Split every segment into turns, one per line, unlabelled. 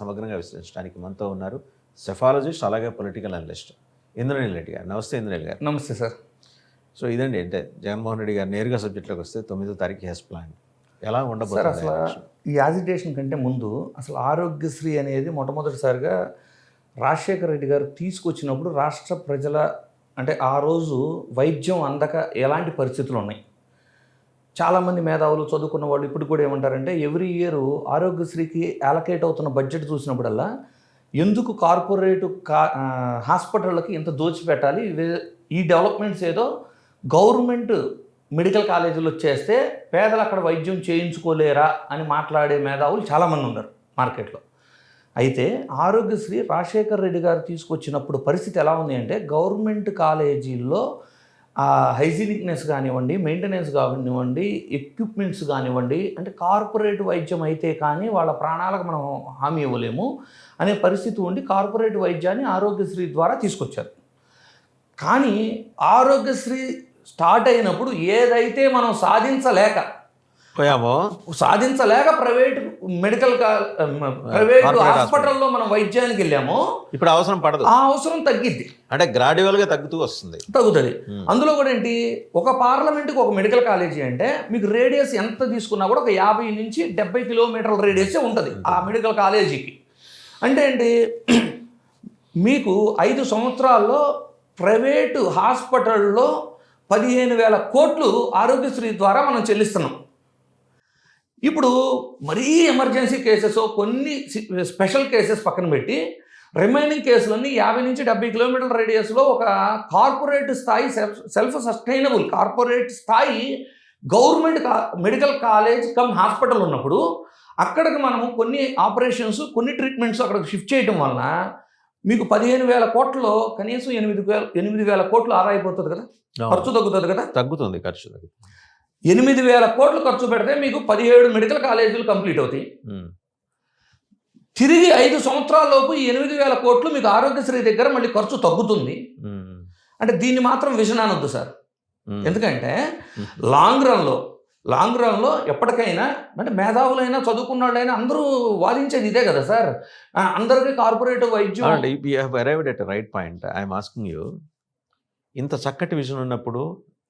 సమగ్రంగా విశ్లేషించడానికి మనతో ఉన్నారు సెఫాలజిస్ట్ అలాగే పొలిటికల్ అనలిస్ట్ ఇంద్రనీల్ రెడ్డి గారు. నమస్తే ఇంద్రనీల్ గారు.
నమస్తే సార్.
సో ఇదండి అంటే జగన్మోహన్ రెడ్డి గారు నేరుగా సబ్జెక్ట్లోకి వస్తే తొమ్మిదో తారీఖు హెస్ ప్లాన్. ఎలా
సార్
ఉండబోతుంది
అసలు? ఈ యాజిటేషన్ కంటే ముందు అసలు ఆరోగ్యశ్రీ అనేది మొట్టమొదటిసారిగా రాజశేఖర రెడ్డి గారు తీసుకొచ్చినప్పుడు రాష్ట్ర ప్రజల అంటే ఆ రోజు వైద్యం అందక ఎలాంటి పరిస్థితులు ఉన్నాయి? చాలామంది మేధావులు చదువుకున్న వాళ్ళు ఇప్పుడు కూడా ఏమంటారంటే ఎవ్రీ ఇయర్ ఆరోగ్యశ్రీకి అలకేట్ అవుతున్న బడ్జెట్ చూసినప్పుడల్లా ఎందుకు కార్పొరేట్ కా హాస్పిటళ్ళకి ఇంత దోచిపెట్టాలి? ఈ డెవలప్మెంట్స్ ఏదో గవర్నమెంట్ మెడికల్ కాలేజీలు వచ్చేస్తే పేదలు అక్కడ వైద్యం చేయించుకోలేరా? అని మాట్లాడే మేధావులు చాలామంది ఉన్నారు మార్కెట్లో. అయితే ఆరోగ్యశ్రీ రాజశేఖర్ రెడ్డి గారు తీసుకొచ్చినప్పుడు పరిస్థితి ఎలా ఉంది అంటే గవర్నమెంట్ కాలేజీల్లో ఆ హైజీనిక్నెస్ కానివ్వండి మెయింటెనెన్స్ కానివ్వండి ఎక్విప్మెంట్స్ కానివ్వండి అంటే కార్పొరేట్ వైద్యం అయితే కానీ వాళ్ళ ప్రాణాలకు మనం హామీ ఇవ్వలేము అనే పరిస్థితి ఉండి కార్పొరేట్ వైద్యాన్ని ఆరోగ్యశ్రీ ద్వారా తీసుకొచ్చారు. కానీ ఆరోగ్యశ్రీ స్టార్ట్ అయినప్పుడు ఏదైతే మనం సాధించలేక
పోయామో.
సాధించలేక ప్రైవేట్ మెడికల్ ప్రైవేట్ హాస్పిటల్లో మనం వైద్యానికి వెళ్ళామో.
ఇప్పుడు అవసరం పడదు.
ఆ అవసరం తగ్గిద్ది.
అంటే గ్రాడ్యువల్గా తగ్గుతూ వస్తుంది.
తగ్గుతుంది. అందులో కూడా ఏంటి? ఒక పార్లమెంట్కి ఒక మెడికల్ కాలేజీ అంటే మీకు రేడియస్ ఎంత తీసుకున్నా కూడా ఒక యాభై నుంచి డెబ్బై కిలోమీటర్ల రేడియస్ ఉంటుంది ఆ మెడికల్ కాలేజీకి. అంటే ఏంటి? మీకు ఐదు సంవత్సరాల్లో ప్రైవేటు హాస్పిటల్లో పదిహేను వేల కోట్లు ఆరోగ్యశ్రీ ద్వారా మనం చెల్లిస్తున్నాం. ఇప్పుడు మరీ ఎమర్జెన్సీ కేసెస్ కొన్ని స్పెషల్ కేసెస్ పక్కన పెట్టి రిమైనింగ్ కేసులన్నీ యాభై నుంచి డెబ్బై కిలోమీటర్ల రేడియస్లో ఒక కార్పొరేట్ స్థాయి సెల్ఫ్ సెల్ఫ్ సస్టైనబుల్ కార్పొరేట్ స్థాయి government medical college cum hospital ఉన్నప్పుడు అక్కడికి మనము కొన్ని ఆపరేషన్స్ కొన్ని ట్రీట్మెంట్స్ అక్కడికి షిఫ్ట్ చేయడం వలన మీకు పదిహేను వేల కోట్లలో కనీసం ఎనిమిది వేల ఎనిమిది వేల కోట్లు ఆదా అయిపోతుంది కదా ఖర్చు తగ్గుతుంది కదా?
తగ్గుతుంది ఖర్చు తగ్గుతుంది.
ఎనిమిది వేల కోట్లు ఖర్చు పెడితే మీకు పదిహేడు మెడికల్ కాలేజీలు కంప్లీట్ అవుతాయి
ఉమ్.
తిరిగి ఐదు సంవత్సరాలలోపు ఈ ఎనిమిది వేల కోట్లు మీకు ఆరోగ్యశ్రీ దగ్గర మళ్ళీ ఖర్చు తగ్గుతుంది
ఉమ్.
అంటే దీన్ని మాత్రం విజన్ అనొద్దు సార్
ఉమ్.
ఎందుకంటే. లాంగ్ రన్లో లాంగ్ రన్లో ఎప్పటికైనా అంటే మేధావులైనా చదువుకున్న వాళ్ళైనా అందరూ వాదించేది ఇదే కదా సార్ అందరికీ కార్పొరేట్ వైద్యం
right point I'm asking you ఇంత చక్కటి విజన్ ఉన్నప్పుడు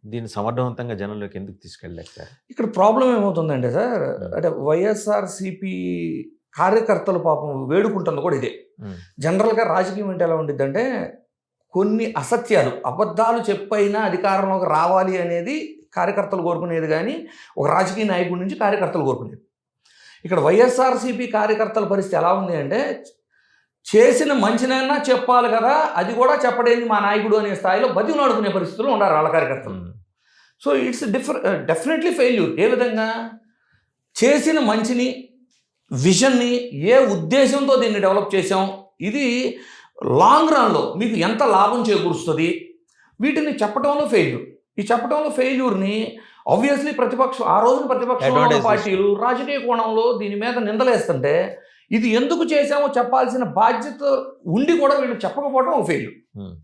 దీన్ని సమర్థవంతంగా జనంలోకి ఎందుకు తీసుకెళ్ళలేక సార్?
ఇక్కడ ప్రాబ్లం ఏమవుతుందంటే సార్ అంటే వైఎస్ఆర్ సిపి కార్యకర్తలు పాపం వేడుకుంటుంది కూడా ఇదే. జనరల్గా రాజకీయం అంటే ఎలా ఉండిద్దంటే కొన్ని అసత్యాలు అబద్ధాలు చెప్పైనా అధికారంలోకి రావాలి అనేది కార్యకర్తలు కోరుకునేది కానీ ఒక రాజకీయ నాయకుడి నుంచి కార్యకర్తలు కోరుకునేది. ఇక్కడ వైఎస్ఆర్సీపీ కార్యకర్తల పరిస్థితి ఎలా ఉంది అంటే చేసిన మంచినైనా చెప్పాలి కదా అది కూడా చెప్పడేది మా నాయకుడు అనే స్థాయిలో బతికి నడుకునే పరిస్థితుల్లో ఉన్నారు వాళ్ళ కార్యకర్తలు. So it's differ definitely failure ఏ విధంగా? చేసిన మంచిని విజన్ని ఏ ఉద్దేశంతో దీన్ని డెవలప్ చేసాం ఇది లాంగ్ రన్లో మీకు ఎంత లాభం చేకూరుస్తుంది? వీటిని చెప్పడంలో ఫెయిల్యూర్ ఈ చెప్పడంలో ఫెయిల్యూర్ని ఆబ్వియస్లీ ప్రతిపక్షం ఆ రోజున
Advantage
పార్టీలు రాజకీయ కోణంలో దీని మీద నిందలేస్తుంటే ఇది ఎందుకు చేశామో చెప్పాల్సిన బాధ్యత ఉండి కూడా వీళ్ళు చెప్పకపోవడం ఒక ఫెయిల్యూర్
ఉమ్.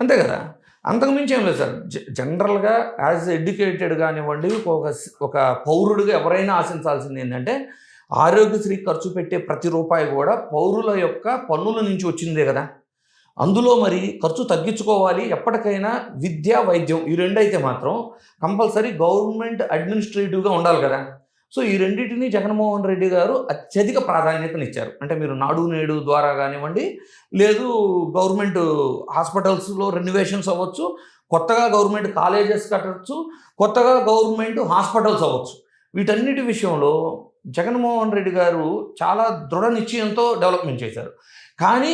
అంతే కదా? అంతకుమించి ఏం లేదు సార్. జ- జనరల్గా యాజ్ ఎడ్యుకేటెడ్ కానివ్వండి ఒక ఒక పౌరుడిగా ఎవరైనా ఆశించాల్సింది ఏంటంటే ఆరోగ్యశ్రీ ఖర్చు పెట్టే ప్రతి రూపాయి కూడా పౌరుల యొక్క పన్నుల నుంచి వచ్చిందే కదా. అందులో మరి ఖర్చు తగ్గించుకోవాలి. ఎప్పటికైనా విద్య వైద్యం ఈ రెండైతే మాత్రం కంపల్సరీ గవర్నమెంట్ అడ్మినిస్ట్రేటివ్గా ఉండాలి కదా. సో ఈ రెండింటిని జగన్మోహన్ రెడ్డి గారు అత్యధిక ప్రాధాన్యతనిచ్చారు. అంటే మీరు నాడు నేడు ద్వారా కానివ్వండి లేదు గవర్నమెంట్ హాస్పిటల్స్లో రెన్యువేషన్స్ అవ్వచ్చు కొత్తగా గవర్నమెంట్ కాలేజెస్ కట్టచ్చు కొత్తగా గవర్నమెంట్ హాస్పిటల్స్ అవ్వచ్చు. వీటన్నిటి విషయంలో జగన్మోహన్ రెడ్డి గారు చాలా దృఢ నిశ్చయంతో డెవలప్మెంట్ చేశారు. కానీ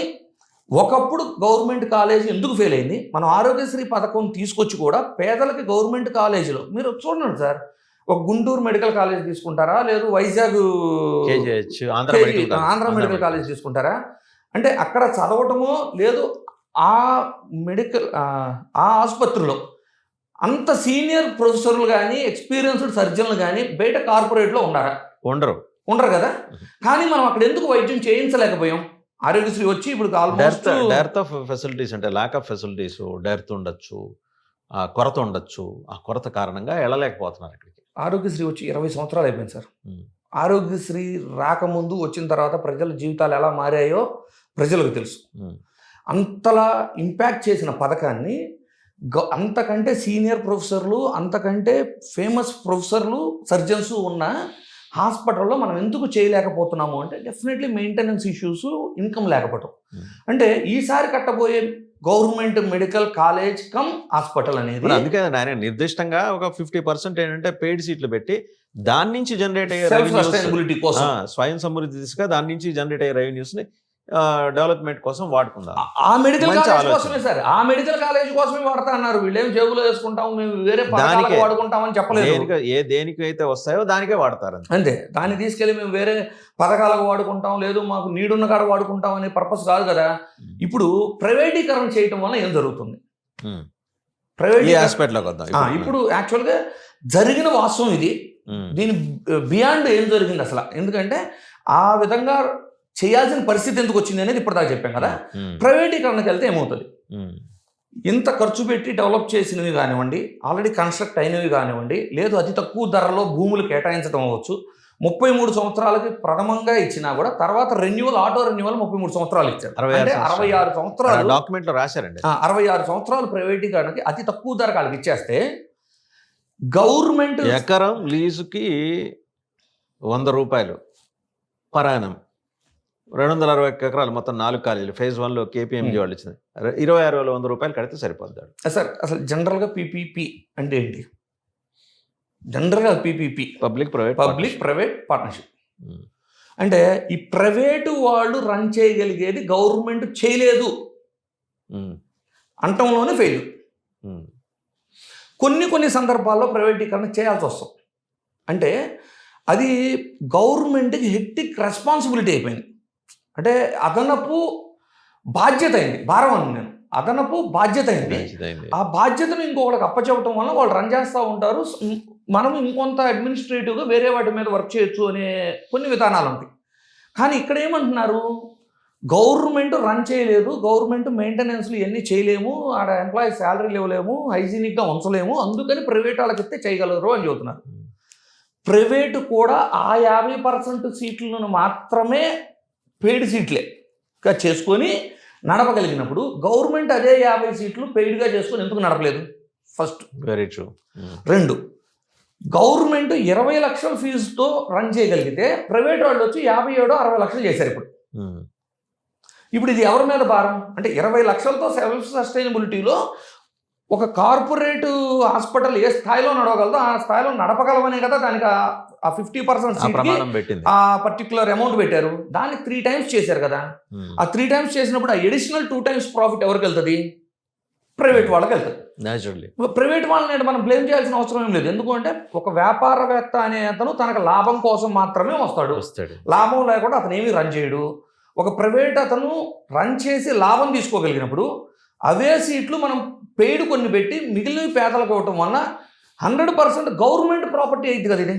ఒకప్పుడు గవర్నమెంట్ కాలేజ్ ఎందుకు ఫెయిల్ అయింది? మనం ఆరోగ్యశ్రీ పథకం తీసుకొచ్చి కూడా పేదలకి గవర్నమెంట్ కాలేజీలో మీరు చూడండి సార్ ఒక గుంటూరు మెడికల్ కాలేజ్ తీసుకుంటారా? లేదు వైజాగ్
ఆంధ్ర మెడికల్ కాలేజ్.
తీసుకుంటారా? అంటే అక్కడ చదవటమో లేదు ఆ మెడికల్ ఆ ఆసుపత్రిలో అంత సీనియర్ ప్రొఫెసర్లు కానీ ఎక్స్పీరియన్స్డ్ సర్జన్లు కానీ బయట కార్పొరేట్లో ఉన్నారా
ఉండరు.
ఉండరు కదా? కానీ మనం అక్కడ ఎందుకు వైద్యం చేయించలేకపోయాం? ఆరోగ్యశ్రీ వచ్చి ఇప్పుడు
డెర్త్ డెర్త్ ఆఫ్ ఫెసిలిటీస్ అంటే ల్యాక్ ఆఫ్ ఫెసిలిటీస్ డెర్త్ ఉండొచ్చు ఆ కొరత ఉండొచ్చు ఆ కొరత కారణంగా వెళ్ళలేకపోతున్నారు ఇక్కడికి.
ఆరోగ్యశ్రీ వచ్చి ఇరవై సంవత్సరాలు అయిపోయింది సార్. ఆరోగ్యశ్రీ రాకముందు వచ్చిన తర్వాత ప్రజల జీవితాలు ఎలా మారాయో ప్రజలకు తెలుసు అంతలా ఇంపాక్ట్ చేసిన పథకాన్ని గ- అంతకంటే సీనియర్ ప్రొఫెసర్లు అంతకంటే ఫేమస్ ప్రొఫెసర్లు సర్జన్స్ ఉన్న హాస్పిటల్లో మనం ఎందుకు చేయలేకపోతున్నాము అంటే డెఫినెట్లీ మెయింటెనెన్స్ ఇష్యూస్ ఇన్కమ్ లేకపోవటం. అంటే ఈసారి కట్టబోయే government medical college cum hospital అనేది
అందుకే ఆయన నిర్దిష్టంగా ఒక ఫిఫ్టీ పర్సెంట్ ఏంటంటే పెయిడ్ సీట్లు పెట్టి దాని నుంచి జనరేట్ అయ్యే
కోసం.
స్వయం సమృద్ధి దిశగా దాని నుంచి జనరేట్ అయ్యే రెవెన్యూస్ని డెవలప్మెంట్ కోసం వాడుకుందాం.
ఆ- మెడికల్ కాలేజ్. కోసమే సార్. ఆ మెడికల్ కాలేజ్ కోసమే వాడతా అన్నారు. వీళ్ళేం జేబులో వేసుకుంటాం మేము వేరే పథకాలకు
దానికే.
వాడుకుంటామని చెప్పలేదు.
ఏ దేనికి అయితే వస్తాయో దానికే వాడతారు అంతే.
దాన్ని తీసుకెళ్ళి మేము వేరే పథకాలకు వాడుకుంటాం లేదు మాకు నీడున్న కాడ వాడుకుంటాం అనే పర్పస్ కాదు కదా. ఇప్పుడు ప్రైవేటీకరణ చేయటం వల్ల ఏం జరుగుతుంది? ప్రైవేట్
హాస్పిటల్ వద్దాం.
ఇప్పుడు యాక్చువల్గా జరిగిన వాస్తవం ఇది. దీని బియాండ్ ఏం జరిగింది అసలు? ఎందుకంటే ఆ విధంగా చేయాల్సిన పరిస్థితి ఎందుకు వచ్చింది అనేది ఇప్పటిదాకా చెప్పాం కదా. ప్రైవేటీకరణకి వెళ్తే ఏమవుతుంది? ఇంత ఖర్చు పెట్టి డెవలప్ చేసినవి కానివ్వండి ఆల్రెడీ కన్స్ట్రక్ట్ అయినవి కానివ్వండి లేదు అతి తక్కువ ధరలో భూములు కేటాయించడం అవ్వచ్చు. ముప్పై మూడు సంవత్సరాలకి ప్రథమంగా ఇచ్చినా కూడా తర్వాత రెన్యువల్ ఆటో రెన్యువల్ ముప్పై మూడు సంవత్సరాలు ఇచ్చారు.
అరవై ఆరు
అంటే
సంవత్సరాలు.
అరవై ఆరు సంవత్సరాలు
డాక్యుమెంట్ రాశారండి
అరవై ఆరు సంవత్సరాలు ప్రైవేటీకరణకి అతి తక్కువ ధర వాళ్ళకి ఇచ్చేస్తే గవర్నమెంట్
ఎకరం లీజుకి వంద రూపాయలు పరాయణం. రెండు వందల అరవై ఎకరాలు మొత్తం నాలుగు కాలేజీలు ఫేజ్ వన్లో కేపీఎంజీ. వాళ్ళు ఇచ్చింది. ఇరవై ఆరు వేల వంద రూపాయలు కడితే సరిపోద్దాడు
సార్ అసలు జనరల్గా పీపీపీ అంటే ఏంటి? జనరల్గా PPP.
Public private
public private partnership. అంటే ఈ ప్రైవేటు వాళ్ళు రన్ చేయగలిగేది గవర్నమెంట్ చేయలేదు. అంటంలోనే ఫెయిల్. కొన్ని కొన్ని సందర్భాల్లో ప్రైవేటీకరణ చేయాల్సి వస్తుంది. అంటే అది గవర్నమెంట్కి హెక్టిక్ రెస్పాన్సిబిలిటీ అయిపోయింది. అంటే అదనపు బాధ్యత అయింది. భారం అని నేను. అదనపు బాధ్యత అయింది. ఆ బాధ్యతను ఇంకొకరికి అప్పచెప్పటం వల్ల వాళ్ళు రన్ చేస్తూ ఉంటారు. మనం ఇంకొంత అడ్మినిస్ట్రేటివ్గా వేరే వాటి మీద వర్క్ చేయొచ్చు అనే కొన్ని విధానాలు ఉంటాయి. కానీ ఇక్కడ ఏమంటున్నారు? గవర్నమెంట్ రన్ చేయలేదు. గవర్నమెంట్ మెయింటెనెన్స్లు ఇవన్నీ చేయలేము. ఆడ ఎంప్లాయీ శాలరీలు ఇవ్వలేము. హైజీనిక్గా ఉంచలేము. అందుకని ప్రైవేట్ వాళ్ళకి ఇస్తే చేయగలరు అని చెబుతున్నారు. ప్రైవేటు కూడా ఆ యాభై పర్సెంట్ సీట్లను మాత్రమే పెయిడ్ సీట్లేగా చేసుకొని నడపగలిగినప్పుడు గవర్నమెంట్ అదే యాభై సీట్లు పెయిడ్గా చేసుకొని ఎందుకు నడపలేదు? ఫస్ట్.
వెరీ ట్రూ
రెండు. గవర్నమెంట్ ఇరవై లక్షల ఫీజుతో రన్ చేయగలిగితే ప్రైవేట్ వాళ్ళు వచ్చి యాభై ఏడో అరవై లక్షలు చేశారు ఇప్పుడు. ఇప్పుడు ఇది ఎవరి మీద భారం? అంటే ఇరవై లక్షలతో సెల్ఫ్ సస్టైనబిలిటీలో ఒక కార్పొరేట్ హాస్పిటల్ ఏ స్థాయిలో నడవగలదో ఆ స్థాయిలో నడపగలమనే కదా దానికి ఆ- ఫిఫ్టీ పర్సెంట్
ఆ
పర్టికులర్ అమౌంట్ పెట్టారు. దాన్ని త్రీ టైమ్స్ చేశారు కదా. ఆ త్రీ టైమ్స్ చేసినప్పుడు ఆ ఎడిషనల్ టూ టైమ్స్ ప్రాఫిట్ ఎవరికి వెళ్తుంది ప్రైవేట్ వాళ్ళకి వెళ్తుంది
న్యాచురల్లీ
ప్రైవేట్ వాళ్ళని మనం బ్లేమ్ చేయాల్సిన అవసరం ఏం లేదు. ఎందుకంటే ఒక వ్యాపారవేత్త అనే అతను తనకు లాభం కోసం మాత్రమే వస్తాడు.
వస్తాడు.
లాభం లేకుండా అతను ఏమీ రన్ చేయడు. ఒక ప్రైవేట్ అతను రన్ చేసి లాభం తీసుకోగలిగినప్పుడు అవే సీట్లు మనం పెయిడ్ కొన్ని పెట్టి మిగిలినవి పేదలకు ఇవ్వటం వల్ల హండ్రెడ్ పర్సెంట్ గవర్నమెంట్ ప్రాపర్టీ అయింది కదా ఇది.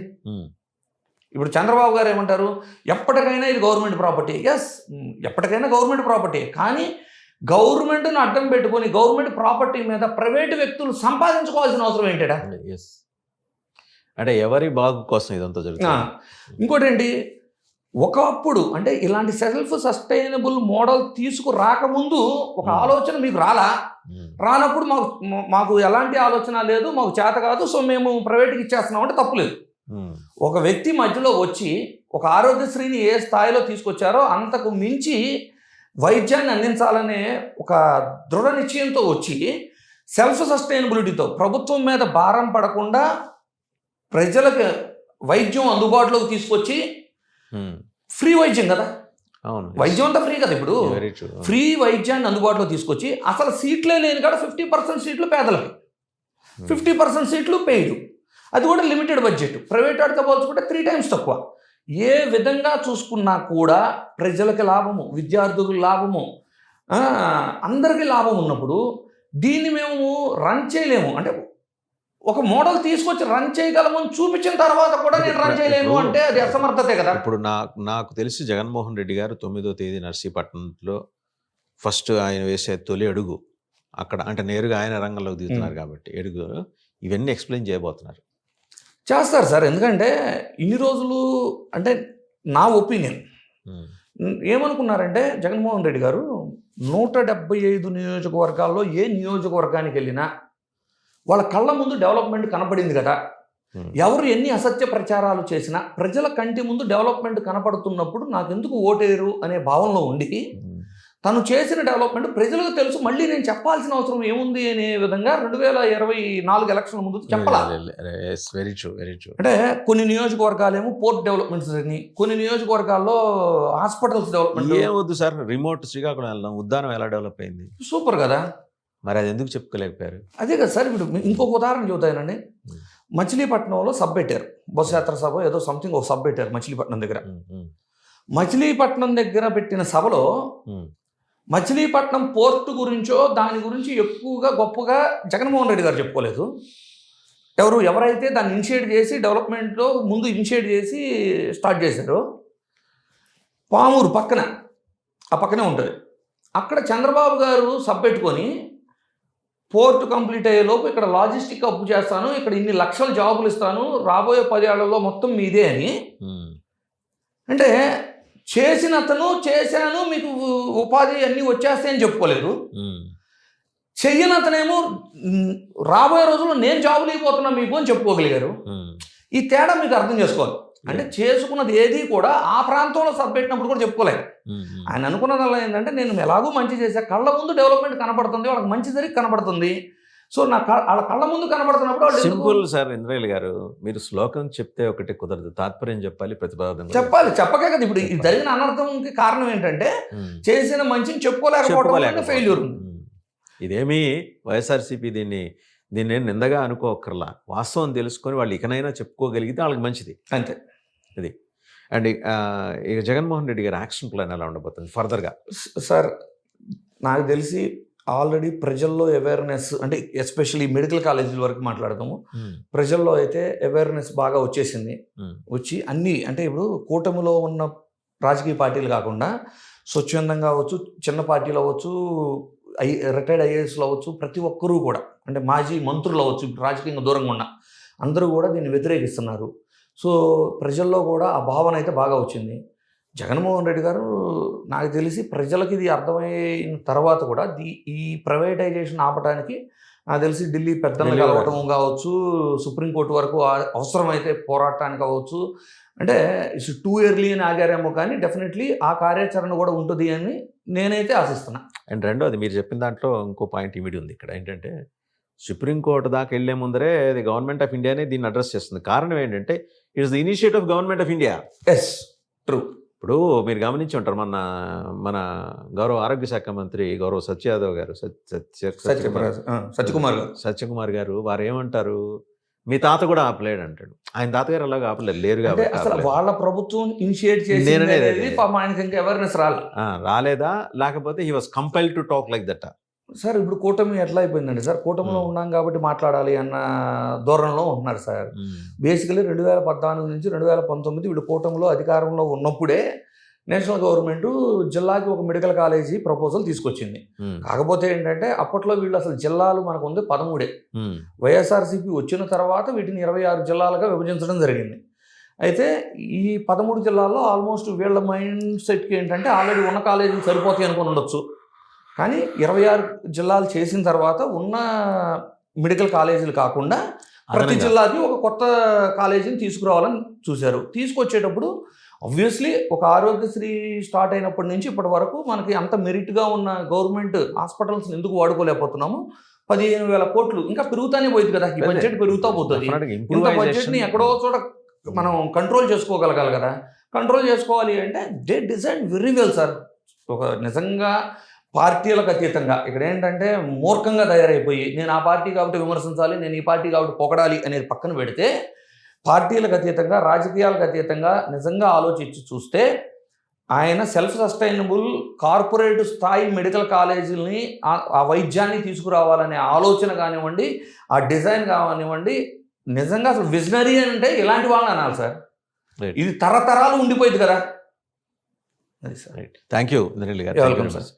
ఇప్పుడు చంద్రబాబు గారు ఏమంటారు? ఎప్పటికైనా ఇది గవర్నమెంట్ ప్రాపర్టీ. ఎస్ ఎప్పటికైనా గవర్నమెంట్ ప్రాపర్టీ. కానీ గవర్నమెంట్ను అడ్డం పెట్టుకొని గవర్నమెంట్ ప్రాపర్టీ మీద ప్రైవేట్ వ్యక్తులు సంపాదించుకోవాల్సిన అవసరం ఏంటడా
ఎస్ అంటే ఎవరి బాగు కోసం ఇదంతా జరుగుతుంది?
ఇంకోటి ఏంటి ఒకప్పుడు అంటే ఇలాంటి సెల్ఫ్ సస్టైనబుల్ మోడల్ తీసుకురాకముందు ఒక
Hmm.
ఆలోచన మీకు రాలా?
Hmm.
రానప్పుడు మాకు మాకు ఎలాంటి ఆలోచన లేదు మాకు చేత కాదు సో మేము ప్రైవేట్కి ఇచ్చేస్తున్నాం అంటే తప్పులేదు. ఒక వ్యక్తి మధ్యలో వచ్చి ఒక ఆరోగ్యశ్రీని ఏ స్థాయిలో తీసుకొచ్చారో అంతకు మించి వైద్యాన్ని అందించాలనే ఒక దృఢ నిశ్చయంతో వచ్చి సెల్ఫ్ సస్టైనబిలిటీతో ప్రభుత్వం మీద భారం పడకుండా ప్రజలకు వైద్యం అందుబాటులోకి తీసుకొచ్చి. ఫ్రీ వైద్యం కదా?
అవును.
వైద్యం అంతా ఫ్రీ కదా ఇప్పుడు? ఫ్రీ వైద్యాన్ని అందుబాటులో తీసుకొచ్చి అసలు సీట్లే లేని కాడ ఫిఫ్టీ పర్సెంట్ సీట్లు పేదలకి. ఫిఫ్టీ పర్సెంట్ సీట్లు పెయిడ్. అది కూడా లిమిటెడ్ బడ్జెట్ ప్రైవేట్ వాటితో పోల్చుకుంటే త్రీ టైమ్స్ తక్కువ. ఏ విధంగా చూసుకున్నా కూడా ప్రజలకి లాభము విద్యార్థులకు లాభము అందరికీ లాభం ఉన్నప్పుడు దీన్ని మేము రన్ చేయలేము. అంటే ఒక మోడల్ తీసుకొచ్చి రన్ చేయగలమని చూపించిన తర్వాత కూడా నేను రన్ చేయలేను అంటే అది అసమర్థతే కదా.
ఇప్పుడు నాకు నాకు తెలిసి జగన్మోహన్ రెడ్డి గారు తొమ్మిదో తేదీ నర్సీపట్నంలో ఫస్ట్ ఆయన వేసే తొలి అడుగు అక్కడ అంటే నేరుగా ఆయన రంగంలోకి దిగుతున్నారు కాబట్టి అడుగు ఇవన్నీ ఎక్స్ప్లెయిన్ చేయబోతున్నారు.
చేస్తారు సార్ ఎందుకంటే ఇన్ని రోజులు అంటే నా ఒపీనియన్ ఏమనుకున్నారంటే జగన్మోహన్ రెడ్డి గారు నూట డెబ్బై ఐదు నియోజకవర్గాల్లో ఏ నియోజకవర్గానికి వెళ్ళినా వాళ్ళ కళ్ళ ముందు డెవలప్మెంట్ కనపడింది కదా. ఎవరు ఎన్ని అసత్య ప్రచారాలు చేసినా ప్రజల కంటి ముందు డెవలప్మెంట్ కనపడుతున్నప్పుడు నాకెందుకు ఓటేరు అనే భావనలో ఉండి. తను చేసిన డెవలప్మెంట్ ప్రజలకు తెలుసు. మళ్ళీ నేను చెప్పాల్సిన అవసరం ఏముంది అనే విధంగా రెండు వేల ఇరవై నాలుగు ఎలక్షన్ ముందు చెప్పాల?
వెరీ ట్రూ వెరీ ట్రూ
అంటే కొన్ని నియోజకవర్గాలేమో పోర్ట్ డెవలప్మెంట్స్ అని కొన్ని నియోజకవర్గాల్లో హాస్పిటల్స్ డెవలప్మెంట్.
ఏం వద్దు సార్ రిమోట్ శ్రీకాకుళం వెళ్దాం. ఉద్దానం ఎలా డెవలప్ అయింది?
సూపర్ కదా.
మరి అది ఎందుకు చెప్పుకోలేకపోయారు?
అదే కదా సార్ ఇప్పుడు ఇంకొక ఉదాహరణ
Hmm.
మచిలీపట్నంలో సబ్ పెట్టారు. బస్ యాత్ర సభ ఏదో సంథింగ్ ఒక సబ్ పెట్టారు మచిలీపట్నం దగ్గర. మచిలీపట్నం దగ్గర పెట్టిన సభలో మచిలీపట్నం పోర్టు గురించో దాని గురించి ఎక్కువగా గొప్పగా జగన్మోహన్ రెడ్డి గారు చెప్పుకోలేదు. ఎవరు ఎవరైతే దాన్ని ఇనిషియేట్ చేసి డెవలప్మెంట్లో ముందు ఇనిషియేట్ చేసి స్టార్ట్ చేశారో పామూరు పక్కన ఆ పక్కనే ఉంటుంది. అక్కడ చంద్రబాబు గారు సబ్ పెట్టుకొని పోర్ట్ కంప్లీట్ అయ్యేలోపు ఇక్కడ లాజిస్టిక్ అప్పు చేస్తాను ఇక్కడ ఇన్ని లక్షల జాబులు ఇస్తాను రాబోయే పదేళ్ళలో మొత్తం మీదే అని. అంటే చేసిన అతను చేశాను మీకు ఉపాధి అన్నీ వచ్చేస్తాయని చెప్పుకోలేదు.
ఉమ్,
చెయ్యని అతనేమో "మ్, రాబోయే రోజుల్లో నేను జాబులు అయిపోతున్నా మీకు అని చెప్పుకోగలిగారు. ఈ తేడా మీకు అర్థం చేసుకోవాలి. అంటే చేసుకున్నది ఏది కూడా ఆ ప్రాంతంలో సబ్పెట్టినప్పుడు కూడా చెప్పుకోలేదు. ఆయన అనుకున్నదల్లా ఏంటంటే నేను ఎలాగో మంచి చేశా. కళ్ళ ముందు డెవలప్మెంట్ కనపడుతుంది వాళ్ళకి మంచి జరిగి కనపడుతుంది. సో నా వాళ్ళ కళ్ళ ముందు ఎందుకు-
సింపుల్ సార్ ఇంద్రయ్య గారు మీరు శ్లోకం చెప్తే ఒకటి కుదరదు. తాత్పర్యం చెప్పాలి ప్రతిపాదన
చెప్పాలి. చెప్పకే కదా ఇప్పుడు జరిగిన అనర్థంకి కారణం ఏంటంటే. చేసిన మంచిని చెప్పుకోలేకపోవడం. ఫెయిల్యూర్.
ఇదేమీ వైఎస్ఆర్సీపీ దీన్ని దీన్ని నేను నిందగా అనుకోకర్లా వాస్తవం తెలుసుకొని వాళ్ళు ఇకనైనా చెప్పుకోగలిగితే వాళ్ళకి మంచిది.
అంతే.
అండ్ ఆ, ఇక జగన్మోహన్ రెడ్డి గారి యాక్షన్ ప్లాన్ ఎలా ఉండబోతుంది? ఫర్దర్గా.
సార్ నాకు తెలిసి ఆల్రెడీ ప్రజల్లో అవేర్నెస్ అంటే ఎస్పెషల్లీ మెడికల్ కాలేజీల వరకు మాట్లాడదాము ప్రజల్లో అయితే అవేర్నెస్ బాగా వచ్చేసింది. వచ్చి అన్ని అంటే ఇప్పుడు కూటమిలో ఉన్న రాజకీయ పార్టీలు కాకుండా స్వచ్ఛందంగా అవ్వచ్చు చిన్న పార్టీలు అవ్వచ్చు ఐ రిటైర్డ్ ఐఏఎస్లు అవ్వచ్చు ప్రతి ఒక్కరూ కూడా అంటే మాజీ మంత్రులు అవ్వచ్చు రాజకీయంగా దూరంగా ఉన్న అందరూ కూడా దీన్ని వ్యతిరేకిస్తున్నారు. సో ప్రజల్లో కూడా ఆ భావన అయితే బాగా వచ్చింది. జగన్మోహన్ రెడ్డి గారు నాకు తెలిసి ప్రజలకి ఇది అర్థమైన తర్వాత కూడా దీ ఈ ప్రైవేటైజేషన్ ఆపడానికి నాకు తెలిసి ఢిల్లీ పెద్దలు కలవటం కావచ్చు సుప్రీంకోర్టు వరకు అవసరమైతే పోరాటానికి అవ్వచ్చు అంటే ఇట్స్ టూ ఇయర్లీ అని ఆగారేమో కానీ డెఫినెట్లీ ఆ కార్యాచరణ కూడా ఉంటుంది అని నేనైతే ఆశిస్తున్నా.
అండ్ రెండోది మీరు చెప్పిన దాంట్లో ఇంకో పాయింట్ ఇమిడి ఉంది ఇక్కడ. ఏంటంటే సుప్రీంకోర్టు దాకా వెళ్ళే ముందరే ది గవర్నమెంట్ ఆఫ్ ఇండియానే దీన్ని అడ్రస్ చేస్తుంది. కారణం ఏంటంటే it's the initiative of government of India.
Yes true
ఇప్పుడు మీరు గమనించి ఉంటారు మన మన గౌరవ ఆరోగ్య శాఖ మంత్రి గౌరవ సత్యయాదవ్ గారు సత్య సత్య- సత్యకుమార్
సత్యకుమార్ గారు
వారు ఏమంటారు? మీ తాత కూడా ఆపలేడు అంటాడు. ఆయన తాతగారు అలాగా ఆపలేదు లేరు కాబట్టి
అసలు. వాళ్ళ ప్రభుత్వం ఇనిషియేట్ చేసి పాపం ఆయనకి ఇంకా అవేర్నెస్ రాలేదు?
లేకపోతే he was compel to talk like that
sir ఇప్పుడు కూటమి ఎట్లా అయిపోయిందండి సార్? కూటమిలో. ఉన్నాం కాబట్టి మాట్లాడాలి అన్న ధోరణిలో ఉంటున్నారు సార్. బేసికలీ రెండు వేల పద్నాలుగు నుంచి రెండు వేల పంతొమ్మిది వీడు కూటమిలో అధికారంలో ఉన్నప్పుడే నేషనల్ గవర్నమెంట్ జిల్లాకి ఒక మెడికల్ కాలేజీ ప్రపోజల్ తీసుకొచ్చింది. కాకపోతే ఏంటంటే అప్పట్లో వీళ్ళు అసలు జిల్లాలు మనకు ఉంది పదమూడే. వైఎస్ఆర్సీపీ వచ్చిన తర్వాత వీటిని ఇరవై ఆరు జిల్లాలుగా విభజించడం జరిగింది. అయితే ఈ పదమూడు జిల్లాల్లో ఆల్మోస్ట్ వీళ్ళ మైండ్ సెట్కి ఏంటంటే ఆల్రెడీ ఉన్న కాలేజీలు సరిపోతాయి అనుకుని ఉండొచ్చు. కానీ ఇరవై ఆరు జిల్లాలు చేసిన తర్వాత ఉన్న మెడికల్ కాలేజీలు కాకుండా ప్రతి జిల్లాకి ఒక కొత్త కాలేజీని తీసుకురావాలని చూశారు. తీసుకొచ్చేటప్పుడు ఆబ్వియస్లీ ఒక ఆరోగ్యశ్రీ స్టార్ట్ అయినప్పటి నుంచి ఇప్పటి వరకు మనకి అంత మెరిట్గా ఉన్న గవర్నమెంట్ హాస్పిటల్స్ ఎందుకు వాడుకోలేకపోతున్నాము? పదిహేను వేల కోట్లు ఇంకా పెరుగుతానే పోయింది కదా. ఈ బడ్జెట్ పెరుగుతా పోతుంది. ఇంత బడ్జెట్ని ఎక్కడో చోట మనం కంట్రోల్ చేసుకోగలగాలి కదా. కంట్రోల్ చేసుకోవాలి అంటే they design very well sir ఒక నిజంగా పార్టీలకు అతీతంగా. ఇక్కడ ఏంటంటే మూర్ఖంగా తయారైపోయి నేను ఆ పార్టీ కాబట్టి విమర్శించాలి నేను ఈ పార్టీ కాబట్టి పొగడాలి అనేది పక్కన పెడితే పార్టీలకు అతీతంగా రాజకీయాలకు అతీతంగా నిజంగా ఆలోచించి చూస్తే ఆయన సెల్ఫ్ సస్టైనబుల్ కార్పొరేట్ స్థాయి మెడికల్ కాలేజీలని ఆ- వైద్యాన్ని తీసుకురావాలనే ఆలోచన కానివ్వండి ఆ డిజైన్ కానివ్వండి నిజంగా అసలు విజనరీ అంటే ఇలాంటి వాళ్ళని అనాలి సార్. ఇది తరతరాలు ఉండిపోయింది కదా. అది సార్.
థ్యాంక్ యూ ఇంద్రనీల్ గారు.